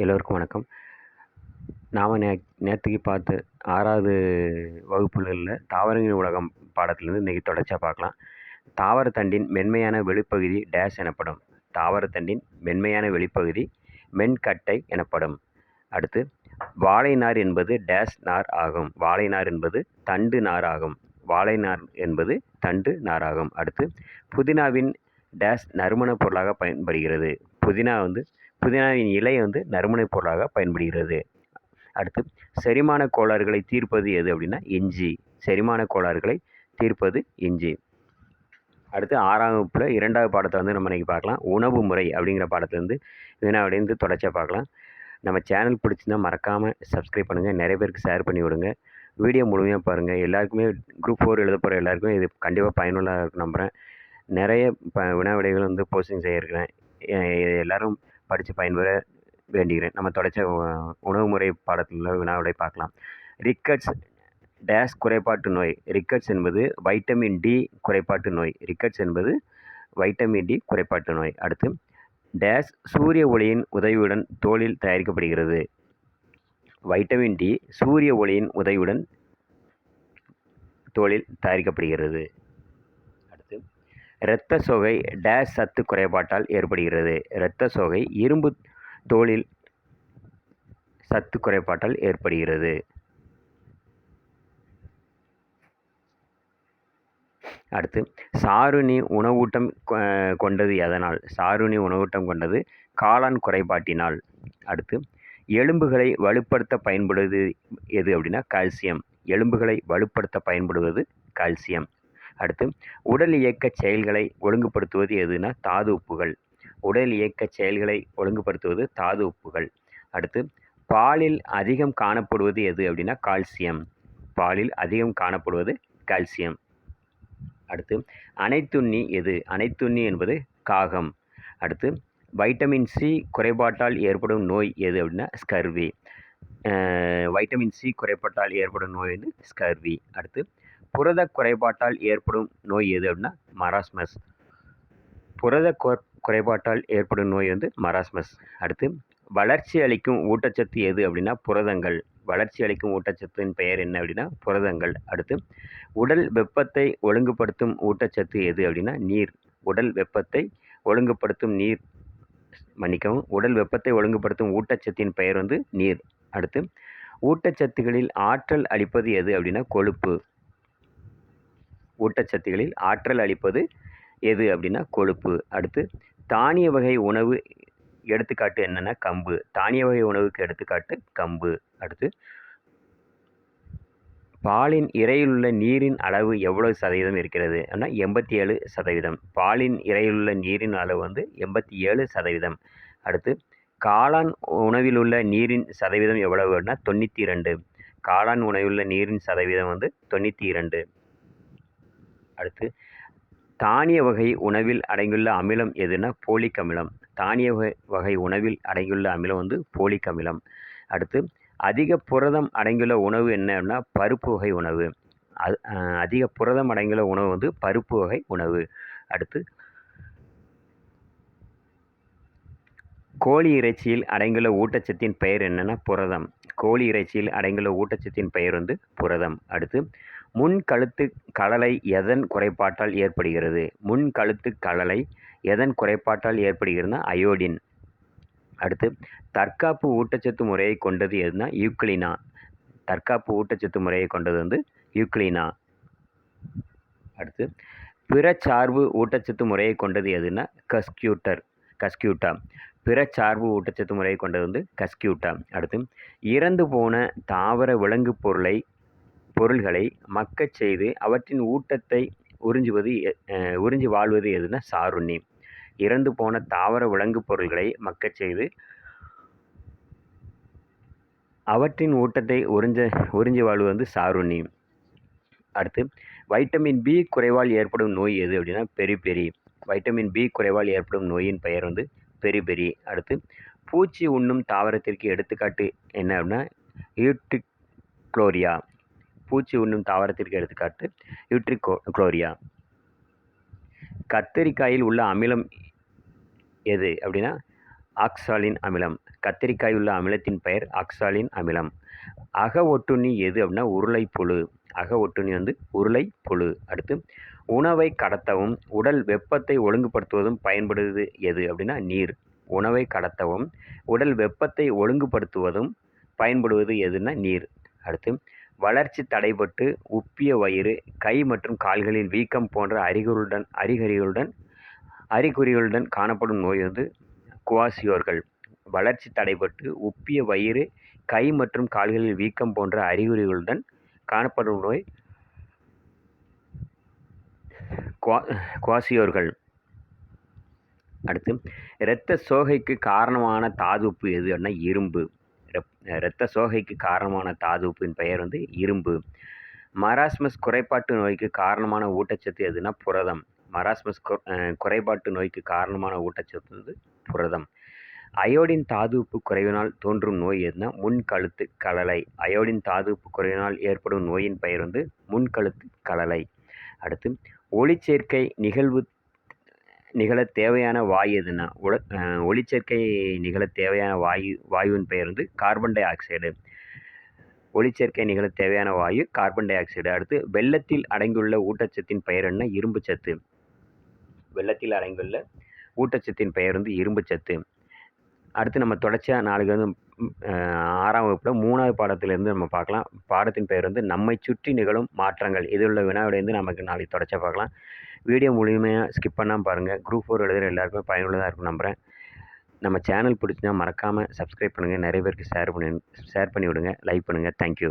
எல்லோருக்கும் வணக்கம். நாம் நே நேற்றுக்கு பார்த்து ஆறாவது வகுப்பில் தாவரங்களின் உலகம் பாடத்திலேருந்து இன்றைக்கி தொடர்ச்சியாக பார்க்கலாம். தாவரத்தண்டின் மென்மையான வெளிப்பகுதி டேஷ் எனப்படும். தாவரத்தண்டின் மென்மையான வெளிப்பகுதி மென்கட்டை எனப்படும். அடுத்து வாழை நார் என்பது டேஷ் நார் ஆகும். வாழை நார் என்பது தண்டு நார் ஆகும். வாழை நார் என்பது தண்டு நாராகும் அடுத்து புதினாவின் டேஷ் நறுமணப் பொருளாக பயன்படுகிறது. புதினா வந்து புதினாவின் இலை வந்து நறுமணப் பொருளாக பயன்படுகிறது. அடுத்து செரிமான கோளாறுகளை தீர்ப்பது எது அப்படின்னா இஞ்சி. செரிமான கோளாறுகளை தீர்ப்பது இஞ்சி. அடுத்து ஆறாம் வகுப்பில் இரண்டாவது பாடத்தை வந்து நம்ம இன்றைக்கி பார்க்கலாம். உணவு முறை அப்படிங்கிற பாடத்துலேருந்து வினாவிலேருந்து தொடர்ச்சியாக பார்க்கலாம். நம்ம சேனல் பிடிச்சிருந்தா மறக்காமல் சப்ஸ்கிரைப் பண்ணுங்கள் நிறைய பேருக்கு ஷேர் பண்ணி விடுங்க. வீடியோ முழுமையாக பாருங்கள் எல்லாருக்குமே குரூப் ஃபோர் எழுத போகிற எல்லாருக்குமே இது கண்டிப்பாக பயனுள்ளதாக இருக்கும் நம்புகிறேன் நிறைய ப வினா விடைகள் வந்து போஸ்டிங் செய்யிருக்கிறேன் எல்லோரும் படித்து பயன்பெற வேண்டுகிறேன். நம்ம தொடர்ச்சி உணவு முறை பாடத்தில் வினாவிடை பார்க்கலாம். ரிக்கட்ஸ் டேஸ் குறைபாட்டு நோய். ரிக்கட்ஸ் என்பது வைட்டமின் டி குறைபாட்டு நோய். ரிக்கட்ஸ் என்பது வைட்டமின் டி குறைபாட்டு நோய். அடுத்து டேஸ் சூரிய ஒளியின் உதவியுடன் தோலில் தயாரிக்கப்படுகிறது. வைட்டமின் டி சூரிய ஒளியின் உதவியுடன் தோலில் தயாரிக்கப்படுகிறது. இரத்த சோகை டேஸ் சத்து குறைபாட்டால் ஏற்படுகிறது. இரத்த சோகை இரும்பு தோலில் சத்து குறைபாட்டால் ஏற்படுகிறது. அடுத்து சாருணி உணவூட்டம் கொண்டது எதனால்? சாருணி உணவூட்டம் கொண்டது காளான் குறைபாட்டினால். அடுத்து எலும்புகளை வலுப்படுத்த பயன்படுவது எது அப்படின்னா கால்சியம். எலும்புகளை வலுப்படுத்த பயன்படுவது கால்சியம். அடுத்து உடல் இயக்க செயல்களை ஒழுங்குபடுத்துவது எதுனா தாது உப்புகள். உடல் இயக்க செயல்களை ஒழுங்குபடுத்துவது தாது உப்புகள். அடுத்து பாலில் அதிகம் காணப்படுவது எது அப்படின்னா கால்சியம். பாலில் அதிகம் காணப்படுவது கால்சியம். அடுத்து அனைத்துண்ணி எது? அனைத்துண்ணி என்பது காகம். அடுத்து வைட்டமின் சி குறைபாட்டால் ஏற்படும் நோய் எது அப்படின்னா ஸ்கர்வி. வைட்டமின் சி குறைபாட்டால் ஏற்படும் நோய் வந்து ஸ்கர்வி. அடுத்து புரத குறைபாட்டால் ஏற்படும் நோய் எது அப்படின்னா மராஸ்மஸ் புரத குறைபாட்டால் ஏற்படும் நோய் வந்து மராஸ்மஸ் அடுத்து வளர்ச்சி அளிக்கும் ஊட்டச்சத்து எது அப்படின்னா புரதங்கள். வளர்ச்சி அளிக்கும் ஊட்டச்சத்தின் பெயர் என்ன அப்படின்னா புரதங்கள். அடுத்து உடல் வெப்பத்தை ஒழுங்குபடுத்தும் ஊட்டச்சத்து எது அப்படின்னா நீர். உடல் வெப்பத்தை ஒழுங்குபடுத்தும் நீர் மன்னிக்கவும் உடல் வெப்பத்தை ஒழுங்குபடுத்தும் ஊட்டச்சத்தின் பெயர் வந்து நீர். அடுத்து ஊட்டச்சத்துகளில் ஆற்றல் அளிப்பது எது அப்படின்னா கொழுப்பு. ஊட்டச்சத்துகளில் ஆற்றல் அளிப்பது எது அப்படின்னா கொழுப்பு. அடுத்து தானிய வகை உணவு எடுத்துக்காட்டு என்னென்னா கம்பு. தானிய வகை உணவுக்கு எடுத்துக்காட்டு கம்பு. அடுத்து பாலின் இறையிலுள்ள நீரின் அளவு எவ்வளவு சதவீதம் இருக்கிறது? அப்படின்னா எண்பத்தி ஏழு சதவீதம். பாலின் இறையிலுள்ள நீரின் அளவு வந்து எண்பத்தி ஏழு சதவீதம். அடுத்து காளான் உணவில் உள்ள நீரின் சதவீதம் எவ்வளவுன்னா தொண்ணூற்றி ரெண்டு காளான் உணவில் நீரின் சதவீதம் வந்து தொண்ணூற்றி இரண்டு. அடுத்து தானிய வகை உணவில் அடங்கியுள்ள அமிலம் எதுனா போலிக் அமிலம் தானிய வகை வகை உணவில் அடங்கியுள்ள அமிலம் வந்து போலிக் அமிலம் அடுத்து அதிக புரதம் அடங்கியுள்ள உணவு என்னன்னா பருப்பு வகை உணவு. அது அதிக புரதம் அடங்கியுள்ள உணவு வந்து பருப்பு வகை உணவு. அடுத்து கோழி இறைச்சியில் அடங்கியுள்ள ஊட்டச்சத்தின் பெயர் என்னென்னா புரதம். கோழி இறைச்சியில் அடங்கியுள்ள ஊட்டச்சத்தின் பெயர் வந்து புரதம். அடுத்து முன் கழுத்து கலலை எதன் குறைபாட்டால் ஏற்படுகிறது? முன் கழுத்து கலலை எதன் குறைபாட்டால் ஏற்படுகிறதுனா அயோடின். அடுத்து தற்காப்பு ஊட்டச்சத்து முறையை கொண்டது எதுனா யூக்ளினா. தற்காப்பு ஊட்டச்சத்து முறையை கொண்டது வந்து யூக்ளினா. அடுத்து பிறச்சார்பு ஊட்டச்சத்து முறையை கொண்டது எதுனா கஸ்கியூட்டர் கஸ்கியூட்டா. பிறச்சார்பு ஊட்டச்சத்து முறையை கொண்டது வந்து கஸ்கியூட்டா. அடுத்து இறந்து போன தாவர விலங்கு பொருளை பொருள்களை மக்கச் செய்து அவற்றின் ஊட்டத்தை உறிஞ்சுவது உறிஞ்சி வாழ்வது எதுனா சாருண்ணி இறந்து போன தாவர விலங்கு பொருள்களை மக்கச் செய்து அவற்றின் ஊட்டத்தை உறிஞ்ச உறிஞ்சி வாழ்வது வந்து சாருண்ணி அடுத்து வைட்டமின் பி குறைவால் ஏற்படும் நோய் எது அப்படின்னா பெரி பெரி வைட்டமின் பி குறைவால் ஏற்படும் நோயின் பெயர் வந்து பெரி பெரி அடுத்து பூச்சி உண்ணும் தாவரத்திற்கு எடுத்துக்காட்டு என்ன அப்படின்னா யூட்ரிக் குளோரியா. பூச்சி உண்ணும் தாவரத்திற்கு எடுத்துக்காட்டு யூட்ரிக் குளோரியா. கத்தரிக்காயில் உள்ள அமிலம் எது அப்படின்னா ஆக்சாலின் அமிலம். கத்திரிக்காய் உள்ள அமிலத்தின் பெயர் ஆக்சாலின் அமிலம். அக ஒட்டுண்ணி எது அப்படின்னா உருளை புழு அக ஒட்டுண்ணி வந்து உருளை புழு அடுத்து உணவை கடத்தவும் உடல் வெப்பத்தை ஒழுங்குபடுத்துவதும் பயன்படுவது எது அப்படின்னா நீர். உணவை கடத்தவும் உடல் வெப்பத்தை ஒழுங்குபடுத்துவதும் பயன்படுவது எதுன்னா நீர். அடுத்து வளர்ச்சி தடைபட்டு உப்பிய வயிறு கை மற்றும் கால்களில் வீக்கம் போன்ற அறிகுறியுடன் அறிகுறிகளுடன் அறிகுறிகளுடன் காணப்படும் நோய் வந்து குவாசியோர்கள். வளர்ச்சி தடைபட்டு உப்பிய வயிறு கை மற்றும் கால்களில் வீக்கம் போன்ற அறிகுறிகளுடன் காணப்படும் நோய் குவா குவாசியோர்கள். அடுத்து இரத்த சோகைக்கு காரணமான தாதுப்பு எது எதுன்னா இரும்பு. இரத்த சோகைக்கு காரணமான தாதுப்பின் பெயர் வந்து இரும்பு. மராஸ்மஸ் குறைபாட்டு நோய்க்கு காரணமான ஊட்டச்சத்து எதுனா புரதம். மராஸ்மஸ் குறைபாட்டு நோய்க்கு காரணமான ஊட்டச்சத்து வந்து புரதம். அயோடின் தாதுப்பு குறைவினால் தோன்றும் நோய் எதுனா முன்கழுத்து கலலை. அயோடின் தாதுப்பு குறைவினால் ஏற்படும் நோயின் பெயர் வந்து முன்கழுத்து கலலை. அடுத்து ஒளிச்சேர்க்கை நிகழ்வு நிகழ தேவையான வாயு எதுனா உல ஒளிச்சேர்க்கை நிகழ தேவையான வாயு வாயுவின் பெயர் வந்து கார்பன் டை ஆக்சைடு ஒளிச்சேர்க்கை நிகழ தேவையான வாயு கார்பன் டை ஆக்சைடு அடுத்து வெள்ளத்தில் அடங்கியுள்ள ஊட்டச்சத்தின் பெயர் என்ன? இரும்பு சத்து. வெள்ளத்தில் அடங்கியுள்ள ஊட்டச்சத்தின் பெயர் வந்து இரும்பு சத்து. அடுத்து நம்ம தொடர்ச்சியாக நாளைக்கு வந்து ஆறாம் வகுப்பில் மூணாவது பாடத்திலேருந்து நம்ம பார்க்கலாம். பாடத்தின் பெயர் வந்து நம்மை சுற்றி நிகழும் மாற்றங்கள். இது உள்ள வினாவிலேருந்து நமக்கு நாளைக்கு தொடர்ச்சியாக பார்க்கலாம். வீடியோ முழுமையாக ஸ்கிப் பண்ணாமல் பாருங்கள் குரூப் ஃபோர் எழுதுகிற எல்லாருக்குமே பயனுள்ளதாக இருக்கும் நம்புகிறேன் நம்ம சேனல் பிடிச்சினா மறக்காமல் சப்ஸ்கிரைப் பண்ணுங்கள் நிறைய பேருக்கு ஷேர் பண்ணி ஷேர் பண்ணி விடுங்க லைக் பண்ணுங்கள் தேங்க்யூ